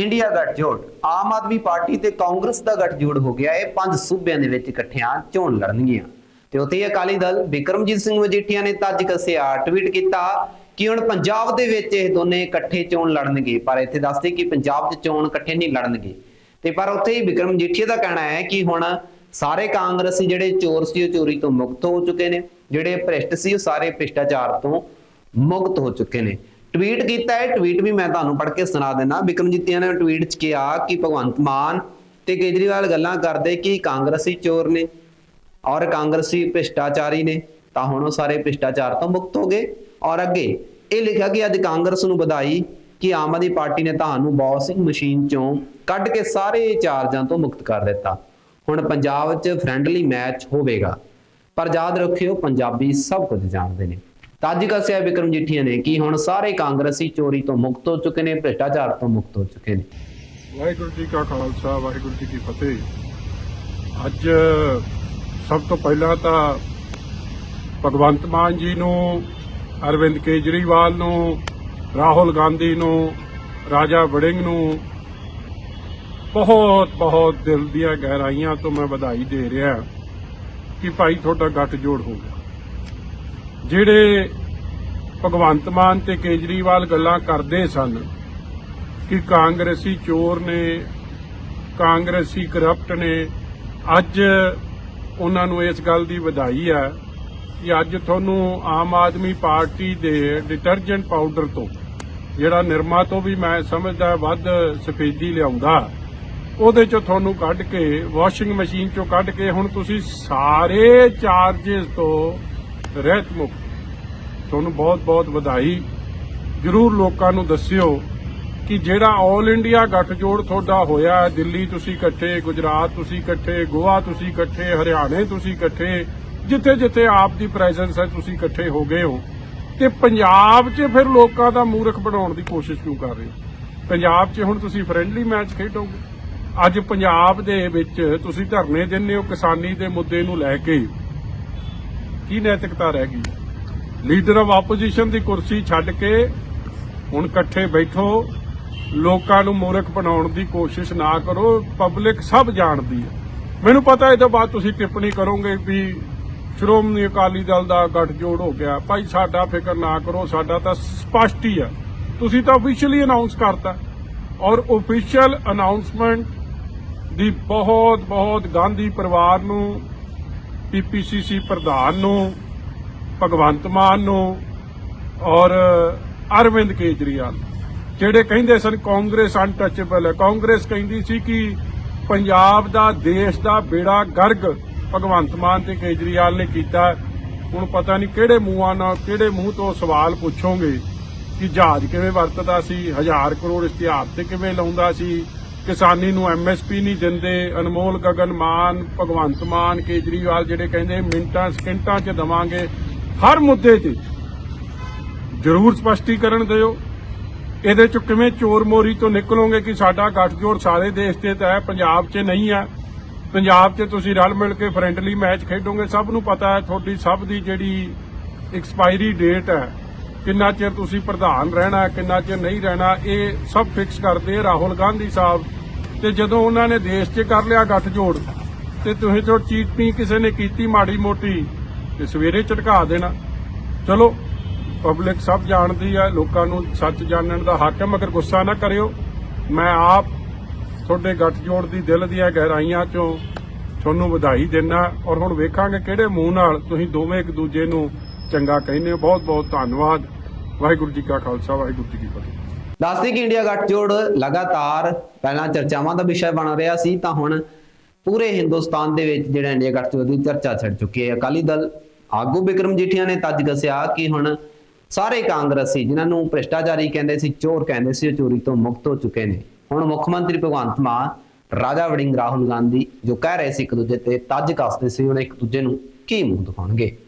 India ਗੱਠਜੋੜ ਆਮ Aadmi party ਤੇ ਕਾਂਗਰਸ ਦਾ ਗੱਠਜੋੜ ਹੋ ਗਿਆ। ਇਹ ਪੰਜ ਸੂਬਿਆਂ ਦੇ ਵਿੱਚ ਇਕੱਠਿਆਂ ਚੋਣ ਲੜਨਗੀਆਂ। ਤੇ ਉੱਥੇ ਅਕਾਲੀ ਦਲ ਵਿਕਰਮਜੀਤ ਸਿੰਘ ਮਜੀਠੀਆ ਨੇ ਤੱਜ ਕੱਸਿਆ, ਟਵੀਟ ਕੀਤਾ ਕਿ ਹੁਣ ਪੰਜਾਬ ਦੇ ਵਿੱਚ ਇਹ ਦੋਨੇ ਇਕੱਠੇ ਚੋਣ ਲੜਨਗੇ। ਪਰ ਇੱਥੇ ਦੱਸਦੇ ਕਿ ਪੰਜਾਬ 'ਚ ਚੋਣ ਇਕੱਠੇ ਨਹੀਂ ਲੜਨਗੇ। ਤੇ ਪਰ ਉੱਥੇ ਹੀ ਬਿਕਰਮ ਮਜੀਠੀਆ ਦਾ ਕਹਿਣਾ ਹੈ ਕਿ ਹੁਣ ਸਾਰੇ ਕਾਂਗਰਸੀ ਜਿਹੜੇ ਚੋਰ ਸੀ, ਉਹ ਚੋਰੀ ਤੋਂ ਮੁਕਤ ਹੋ ਚੁੱਕੇ ਨੇ। ਜਿਹੜੇ ਭ੍ਰਿਸ਼ਟ ਸੀ, ਉਹ ਸਾਰੇ ਭ੍ਰਿਸ਼ਟਾਚਾਰ ਤੋਂ ਮੁਕਤ ਹੋ ਚੁੱਕੇ ਨੇ। ਟਵੀਟ ਕੀਤਾ ਹੈ ਟਵੀਟ ਵੀ ਮੈਂ ਤੁਹਾਨੂੰ ਪੜ੍ਹ ਕੇ ਸੁਣਾ ਦੇਣਾ ਵਿਕਰਮ ਨੇ ਟਵੀਟ 'ਚ ਕਿਹਾ ਕਿ ਭਗਵੰਤ ਮਾਨ ਤੇ ਕੇਜਰੀਵਾਲ ਗੱਲਾਂ ਕਰਦੇ ਕਿ ਕਾਂਗਰਸੀ ਚੋਰ ਨੇ ਔਰ ਕਾਂਗਰਸੀ ਭ੍ਰਿਸ਼ਟਾਚਾਰੀ ਨੇ, ਤਾਂ ਹੁਣ ਉਹ ਸਾਰੇ ਭ੍ਰਿਸ਼ਟਾਚਾਰ ਤੋਂ ਮੁਕਤ ਹੋ ਗਏ। ਔਰ ਅੱਗੇ ਇਹ ਲਿਖਿਆ ਕਿ ਅੱਜ ਕਾਂਗਰਸ ਨੂੰ ਵਧਾਈ ਕਿ ਆਮ ਆਦਮੀ ਪਾਰਟੀ ਨੇ ਤੁਹਾਨੂੰ ਬੌਸਿੰਗ ਮਸ਼ੀਨ ਚੋਂ ਕੱਢ ਕੇ ਸਾਰੇ ਚਾਰਜਾਂ ਤੋਂ ਮੁਕਤ ਕਰ ਦਿੱਤਾ। ਹੁਣ ਪੰਜਾਬ 'ਚ ਫ੍ਰੈਂਡਲੀ ਮੈਚ ਹੋਵੇਗਾ। ਪਰ ਯਾਦ ਰੱਖਿਓ, ਪੰਜਾਬੀ ਸਭ ਕੁਝ ਜਾਣਦੇ ਨੇ। ਤਾਂ ਅੱਜ ਕੱਸਿਆ ਵਿਕਰਮ ਜੀਠੀਆ ਨੇ ਕਿ ਹੁਣ ਸਾਰੇ ਕਾਂਗਰਸੀ ਚੋਰੀ ਤੋਂ ਮੁਕਤ ਹੋ ਚੁੱਕੇ ਨੇ, ਭ੍ਰਿਸ਼ਟਾਚਾਰ ਤੋਂ ਮੁਕਤ ਹੋ ਚੁੱਕੇ ਨੇ। ਵਾਹਿਗੁਰੂ ਜੀ ਕਾ ਖਾਲਸਾ, ਵਾਹਿਗੁਰੂ ਜੀ ਕੀ ਫਤਿਹ। ਅੱਜ ਸਭ ਤੋਂ ਪਹਿਲਾਂ ਤਾਂ ਭਗਵੰਤ ਮਾਨ ਜੀ ਨੂੰ, ਅਰਵਿੰਦ ਕੇਜਰੀਵਾਲ ਨੂੰ, ਰਾਹੁਲ ਗਾਂਧੀ ਨੂੰ, ਰਾਜਾ ਵੜਿੰਗ ਨੂੰ ਬਹੁਤ ਬਹੁਤ ਦਿਲ ਦੀਆਂ ਗਹਿਰਾਈਆਂ ਤੋਂ ਮੈਂ ਵਧਾਈ ਦੇ ਰਿਹਾ ਕਿ ਭਾਈ ਤੁਹਾਡਾ ਗੱਠ ਜੋੜ ਹੋ ਗਿਆ। ਜਿਹੜੇ ਭਗਵੰਤ ਮਾਨ ਤੇ ਕੇਜਰੀਵਾਲ ਗੱਲਾਂ ਕਰਦੇ ਸਨ ਕਿ ਕਾਂਗਰਸੀ ਚੋਰ ਨੇ, ਕਾਂਗਰਸੀ ਕਰਪਟ ਨੇ, ਅੱਜ ਉਹਨਾਂ ਨੂੰ ਇਸ ਗੱਲ ਦੀ ਵਧਾਈ ਹੈ ਕਿ ਅੱਜ ਤੁਹਾਨੂੰ ਆਮ ਆਦਮੀ ਪਾਰਟੀ ਦੇ ਡਿਟਰਜੈਂਟ ਪਾਊਡਰ ਤੋਂ, ਜਿਹੜਾ ਨਿਰਮਾ ਤੋਂ ਵੀ ਮੈਂ ਸਮਝਦਾ ਵੱਧ ਸਫੇਦੀ ਲਿਆਉਂਦਾ, ਉਹਦੇ ਚੋਂ ਤੁਹਾਨੂੰ ਕੱਢ ਕੇ ਵਾਸ਼ਿੰਗ ਮਸ਼ੀਨ ਚੋਂ ਕੱਢ ਕੇ ਹੁਣ ਤੁਸੀਂ ਸਾਰੇ ਚਾਰजेस ਤੋਂ ਰਹਿਤ ਮੁਕਤ। ਤੁਹਾਨੂੰ ਬਹੁਤ ਬਹੁਤ ਵਧਾਈ। ਜਰੂਰ ਲੋਕਾਂ ਨੂੰ ਦੱਸਿਓ ਕਿ ਜਿਹੜਾ 올 ਇੰਡੀਆ ਗੱਠਜੋੜ ਤੁਹਾਡਾ ਹੋਇਆ ਦਿੱਲੀ ਤੁਸੀਂ ਇਕੱਠੇ, ਗੁਜਰਾਤ ਤੁਸੀਂ ਇਕੱਠੇ, ਗੋਆ ਤੁਸੀਂ ਇਕੱਠੇ, ਹਰਿਆਣੇ ਤੁਸੀਂ ਇਕੱਠੇ, ਜਿੱਥੇ ਜਿੱਥੇ ਆਪ ਦੀ ਪ੍ਰੈਜ਼ੈਂਸ ਹੈ, ਤੁਸੀਂ ਇਕੱਠੇ ਹੋ ਗਏ ਹੋ। ਤੇ ਪੰਜਾਬ 'ਚ ਫਿਰ ਲੋਕਾਂ ਦਾ ਮੂਰਖ ਬਣਾਉਣ ਦੀ ਕੋਸ਼ਿਸ਼ ਕਿਉਂ ਕਰ ਰਹੇ ਹੋ? ਪੰਜਾਬ 'ਚ ਹੁਣ ਤੁਸੀਂ ਫ੍ਰੈਂਡਲੀ ਮੈਚ ਖੇਡੋਗੇ। ਅੱਜ ਪੰਜਾਬ ਦੇ ਵਿੱਚ ਤੁਸੀਂ ਧਰਨੇ ਦਿੰਦੇ ਹੋ ਕਿਸਾਨੀ ਦੇ ਮੁੱਦੇ ਨੂੰ ਲੈ ਕੇ। ਕੀ ਨੈਤਿਕਤਾ ਰਹਿ ਗਈ? ਲੀਡਰ ਆਫ ਆਪੋਜੀਸ਼ਨ ਦੀ ਕੁਰਸੀ ਛੱਡ ਕੇ ਹੁਣ ਇਕੱਠੇ ਬੈਠੋ, ਲੋਕਾਂ ਨੂੰ ਮੂਰਖ ਬਣਾਉਣ ਦੀ ਕੋਸ਼ਿਸ਼ ਨਾ ਕਰੋ ਪਬਲਿਕ ਸਭ ਜਾਣਦੀ ਹੈ। ਮੈਨੂੰ ਪਤਾ ਇਹ ਤੋਂ ਬਾਅਦ ਤੁਸੀਂ ਟਿੱਪਣੀ ਕਰੋਗੇ ਵੀ ਸ਼੍ਰੋਮਣੀ ਅਕਾਲੀ ਦਲ ਦਾ ਗੱਠਜੋੜ ਹੋ ਗਿਆ। ਭਾਈ, ਸਾਡਾ ਫਿਕਰ ਨਾ ਕਰੋ, ਸਾਡਾ ਤਾਂ ਸਪਸ਼ਟ ਹੀ ਹੈ। ਤੁਸੀਂ ਤਾਂ ਅਫੀਸ਼ੀਅਲੀ ਅਨਾਉਂਸ ਕਰਤਾ। ਔਰ ਅਫੀਸ਼ੀਅਲ ਅਨਾਉਂਸਮੈਂਟ ਦੀ ਬਹੁਤ ਬਹੁਤ ਗਾਂਧੀ ਪਰਿਵਾਰ ਨੂੰ ਪੀਪੀਸੀਸੀ ਪ੍ਰਧਾਨ ਨੂੰ, ਭਗਵੰਤ ਮਾਨ ਨੂੰ ਔਰ ਅਰਵਿੰਦ ਕੇਜਰੀਵਾਲ। ਜਿਹੜੇ ਕਹਿੰਦੇ ਸਨ ਕਾਂਗਰਸ ਅਨਟੱਚੇਬਲ ਹੈ। ਕਾਂਗਰਸ ਕਹਿੰਦੀ ਸੀ ਕਿ ਪੰਜਾਬ ਦਾ, ਦੇਸ਼ ਦਾ ਬੇੜਾ ਗਰਗ ਭਗਵੰਤ ਮਾਨ ਤੇ ਕੇਜਰੀਵਾਲ ਨੇ ਕੀਤਾ ਹੁਣ ਪਤਾ ਨਹੀਂ ਕਿਹੜੇ ਮੂੰਹਾਂ ਨਾਲ, ਕਿਹੜੇ ਮੂੰਹ ਤੋਂ ਸਵਾਲ ਪੁੱਛੋਗੇ ਕਿ ਜਹਾਜ਼ ਕਿਵੇਂ ਵਰਤਦਾ ਸੀ, ਹਜ਼ਾਰ ਕਰੋੜ ਇਸ਼ਤਿਹਾਰ ਤੇ ਕਿਵੇਂ ਲਾਉਂਦਾ ਸੀ। ਕਿਸਾਨੀ ਨੂੰ ਐਮਐਸਪੀ ਨਹੀਂ ਦਿੰਦੇ, ਅਨਮੋਲ ਗਗਨ ਮਾਨ, ਭਗਵੰਤ ਮਾਨ, ਕੇਜਰੀਵਾਲ ਜਿਹੜੇ ਕਹਿੰਦੇ ਮਿੰਟਾਂ, ਸਕਿੰਟਾਂ 'ਚ ਦਵਾਂਗੇ, ਹਰ ਮੁੱਦੇ ਤੇ ਜ਼ਰੂਰ ਸਪਸ਼ਟੀਕਰਨ ਦਿਓ। ਇਹਦੇ ਚ ਕਿਵੇਂ ਚੋਰ ਮੋਰੀ ਤੋਂ ਨਿਕਲੋਗੇ ਕਿ ਸਾਡਾ ਗੱਠਜੋੜ ਸਾਰੇ ਦੇਸ਼ ਤੇ ਤਾਂ ਹੈ ਪੰਜਾਬ 'ਚ ਨਹੀਂ ਹੈ ਪੰਜਾਬ 'ਚ ਤੁਸੀਂ ਰਲ ਮਿਲ ਕੇ ਫਰੈਂਡਲੀ ਮੈਚ ਖੇਡੋਗੇ, ਸਭ ਨੂੰ ਪਤਾ ਹੈ, ਤੁਹਾਡੀ ਸਭ ਦੀ ਜਿਹੜੀ ਐਕਸਪਾਇਰੀ ਡੇਟ ਹੈ ਕਿੰਨਾ ਚਿਰ ਤੁਸੀਂ ਪ੍ਰਧਾਨ ਰਹਿਣਾ, ਕਿੰਨਾ ਚਿਰ ਨਹੀਂ ਰਹਿਣਾ, ਇਹ ਸਭ ਫਿਕਸ ਕਰਦੇ ਰਾਹੁਲ ਗਾਂਧੀ ਸਾਹਿਬ। ਤੇ ਜਦੋਂ ਉਹਨਾਂ ਨੇ ਦੇਸ਼ 'ਚ ਕਰ ਲਿਆ ਗੱਠਜੋੜ, ਤੇ ਤੁਸੀਂ ਤੋਂ ਚੀਟਨੀ ਕਿਸੇ ਨੇ ਕੀਤੀ ਮਾੜੀ ਮੋਟੀ, ਤੇ ਸਵੇਰੇ ਝਟਕਾ ਦੇਣਾ। ਚਲੋ ਪਬਲਿਕ ਸਭ ਜਾਣਦੀ ਹੈ ਲੋਕਾਂ ਨੂੰ ਸੱਚ ਜਾਣਨ ਦਾ ਹੱਕ ਹੈ ਮਗਰ ਗੁੱਸਾ ਨਾ ਕਰਿਓ। ਮੈਂ ਆਪ ਤੁਹਾਡੇ ਗੱਠਜੋੜ ਦੀ ਦਿਲ ਦੀਆਂ ਗਹਿਰਾਈਆਂ ਚੋਂ ਤੁਹਾਨੂੰ ਵਧਾਈ ਦਿੰਨਾ, ਔਰ ਹੁਣ ਵੇਖਾਂਗੇ ਕਿਹੜੇ ਮੂੰਹ ਨਾਲ ਤੁਸੀਂ ਦੋਵੇਂ ਇੱਕ ਦੂਜੇ ਨੂੰ ਚੰਗਾ ਕਹਿੰਦੇ ਹੋ, ਬਹੁਤ ਬਹੁਤ ਧੰਨਵਾਦ। ਵਾਹਿਗੁਰੂ ਜੀ ਕਾ ਖਾਲਸਾ, ਵਾਹਿਗੁਰੂ ਜੀ ਕੀ ਫਤਿਹ। ਦੱਸਦੇ ਕਿ ਇੰਡੀਆ ਗੱਠਜੋੜ ਲਗਾਤਾਰ ਪਹਿਲਾਂ ਚਰਚਾਵਾਂ ਦਾ ਵਿਸ਼ਾ ਬਣ ਰਿਹਾ ਸੀ, ਤਾਂ ਹੁਣ ਪੂਰੇ ਹਿੰਦੁਸਤਾਨ ਦੇ ਵਿੱਚ ਜਿਹੜਾ ਇੰਡੀਆ ਗੱਠਜੋੜ ਦੀ ਚਰਚਾ ਛਿੜ ਚੁੱਕੀ ਹੈ। ਅਕਾਲੀ ਦਲ ਆਗੂ ਬਿਕਰਮ ਜੀਠੀਆ ਨੇ ਤੱਜ ਦੱਸਿਆ ਕਿ ਹੁਣ ਸਾਰੇ ਕਾਂਗਰਸੀ ਜਿਨ੍ਹਾਂ ਨੂੰ ਭ੍ਰਿਸ਼ਟਾਚਾਰੀ ਕਹਿੰਦੇ ਸੀ, ਚੋਰ ਕਹਿੰਦੇ ਸੀ, ਉਹ ਚੋਰੀ ਤੋਂ ਮੁਕਤ ਹੋ ਚੁੱਕੇ ਨੇ। ਹੁਣ ਮੁੱਖ ਮੰਤਰੀ ਭਗਵੰਤ ਮਾਨ, ਰਾਜਾ ਵੜਿੰਗ ਰਾਹੁਲ ਗਾਂਧੀ ਜੋ ਕਹਿ ਰਹੇ ਸੀ ਇੱਕ ਦੂਜੇ ਤੇ ਤੱਜ ਕੱਸਦੇ ਸੀ, ਹੁਣ ਇੱਕ ਦੂਜੇ ਨੂੰ ਕੀ ਮੂੰਹ ਦਿਖਾਉਣਗੇ?